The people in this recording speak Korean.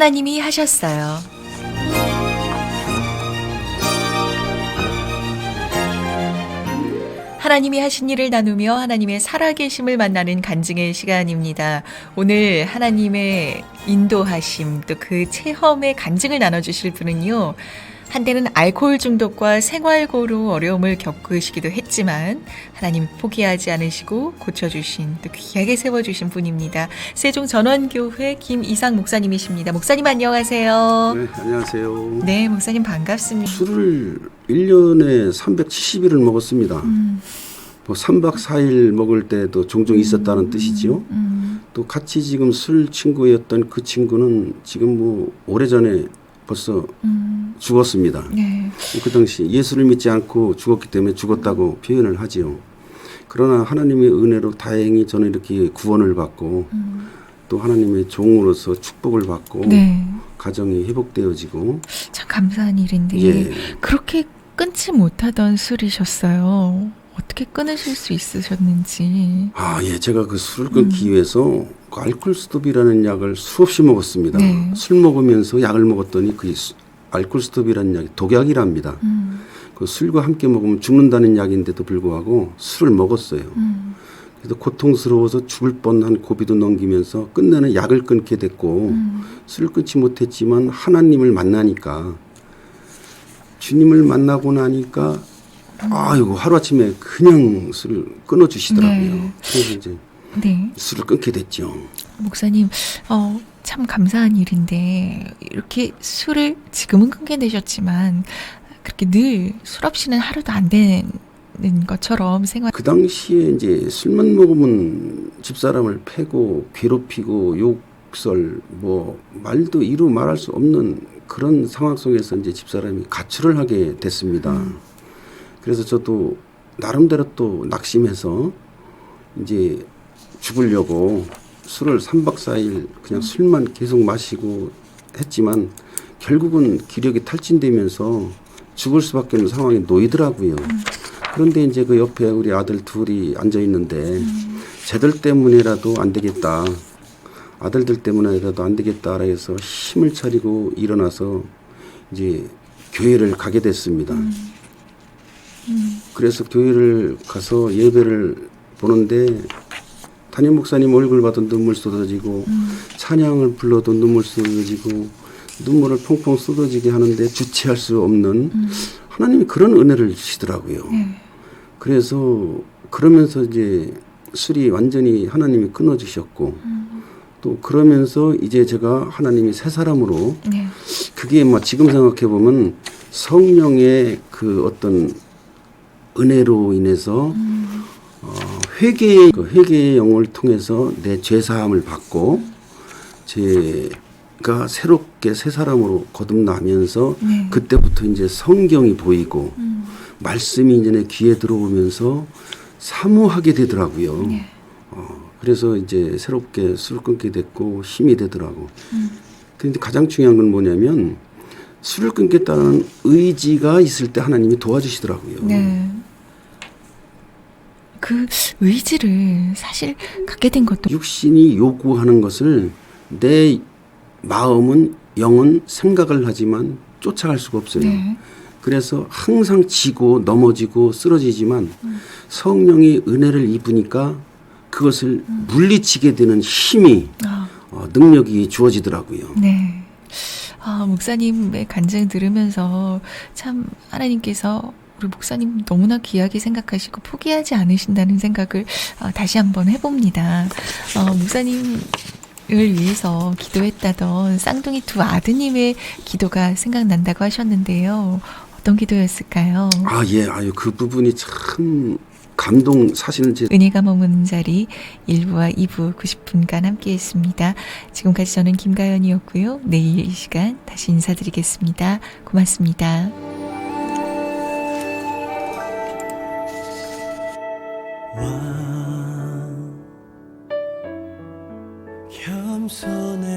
하나님이 하셨어요. 하나님이 하신 일을 나누며 하나님의 살아계심을 만나는 간증의 시간입니다. 오늘 하나님의 인도하심 또 그 체험의 간증을 나눠주실 분은요. 한때는 알코올 중독과 생활고로 어려움을 겪으시기도 했지만 하나님 포기하지 않으시고 고쳐주신 또 귀하게 세워주신 분입니다. 세종 전원교회 김이상 목사님이십니다. 목사님 안녕하세요. 네, 안녕하세요. 네, 목사님 반갑습니다. 술을 1년에 370일을 먹었습니다. 음, 뭐 3박 4일 먹을 때도 종종 있었다는 뜻이지요. 음, 또 같이 지금 술 친구였던 그 친구는 지금 뭐 오래전에 벌써 음, 죽었습니다. 네, 그 당시 예수를 믿지 않고 죽었기 때문에 죽었다고 표현을 하지요. 그러나 하나님의 은혜로 다행히 저는 이렇게 구원을 받고 음, 또 하나님의 종으로서 축복을 받고 네, 가정이 회복되어지고 참 감사한 일인데 예. 그렇게 끊지 못하던 술이셨어요. 어떻게 끊으실 수 있으셨는지. 아, 예. 제가 그 술을 끊기 위해서 그 알코올 스톱이라는 약을 수없이 먹었습니다. 네. 술 먹으면서 약을 먹었더니 그 수- 알코올 스톱이라는 약이 독약이랍니다. 음, 그 술과 함께 먹으면 죽는다는 약인데도 불구하고 술을 먹었어요. 음, 그래서 고통스러워서 죽을 뻔한 고비도 넘기면서 끝내는 약을 끊게 됐고 음, 술을 끊지 못했지만 하나님을 만나니까 주님을 만나고 나니까 아이고 하루아침에 그냥 술을 끊어주시더라고요. 네. 그래서 이제 네. 술을 끊게 됐죠. 목사님, 어, 참 감사한 일인데, 이렇게 술을 지금은 끊게 되셨지만, 그렇게 늘 술 없이는 하루도 안 되는 것처럼 생활, 그 당시에 이제 술만 먹으면 집사람을 패고 괴롭히고 욕설 뭐 말도 이루 말할 수 없는 그런 상황 속에서 이제 집사람이 가출을 하게 됐습니다. 그래서 저도 나름대로 또 낙심해서 이제 죽으려고 술을 3박 4일 그냥 술만 계속 마시고 했지만 결국은 기력이 탈진되면서 죽을 수밖에 없는 상황에 놓이더라고요. 그런데 이제 그 옆에 우리 아들 둘이 앉아 있는데 쟤들 때문에라도 안 되겠다. 아들들 때문에라도 안 되겠다라 해서 힘을 차리고 일어나서 이제 교회를 가게 됐습니다. 그래서 교회를 가서 예배를 보는데 담임 목사님 얼굴 봐도 눈물 쏟아지고 찬양을 불러도 눈물 쏟아지고 눈물을 펑펑 쏟아지게 하는데 주체할 수 없는 하나님이 그런 은혜를 주시더라고요. 그래서 그러면서 이제 술이 완전히 하나님이 끊어주셨고 또 그러면서 이제 제가 하나님이 새 사람으로 네. 그게 뭐 지금 생각해 보면 성령의 그 어떤 은혜로 인해서 어, 회개의 그 회개의 영을 통해서 내 죄 사함을 받고 제가 새롭게 새 사람으로 거듭나면서 네. 그때부터 이제 성경이 보이고 음, 말씀이 이제 내 귀에 들어오면서 사모하게 되더라고요. 네. 어, 그래서 이제 새롭게 술을 끊게 됐고 힘이 되더라고. 음. 근데 가장 중요한 건 뭐냐면 술을 끊겠다는 의지가 있을 때 하나님이 도와주시더라고요. 네. 그 의지를 사실 갖게 된 것도 육신이 요구하는 것을 내 마음은 영은 생각을 하지만 쫓아갈 수가 없어요. 네. 그래서 항상 지고 넘어지고 쓰러지지만 성령이 은혜를 입으니까 그것을 물리치게 되는 힘이 아, 어, 능력이 주어지더라고요. 네. 아, 목사님의 간증 들으면서 참 하나님께서 우리 목사님 너무나 귀하게 생각하시고 포기하지 않으신다는 생각을 어, 다시 한번 해봅니다. 어, 목사님을 위해서 기도했다던 쌍둥이 두 아드님의 기도가 생각난다고 하셨는데요. 어떤 기도였을까요? 아, 예, 아유, 그 부분이 참 감동, 사실은 제 은혜가 머무는 자리 1부와 2부 90분간 함께 했습니다. 지금까지 저는 김가연이었고요. 내일 이 시간 다시 인사드리겠습니다. 고맙습니다. 겸손해.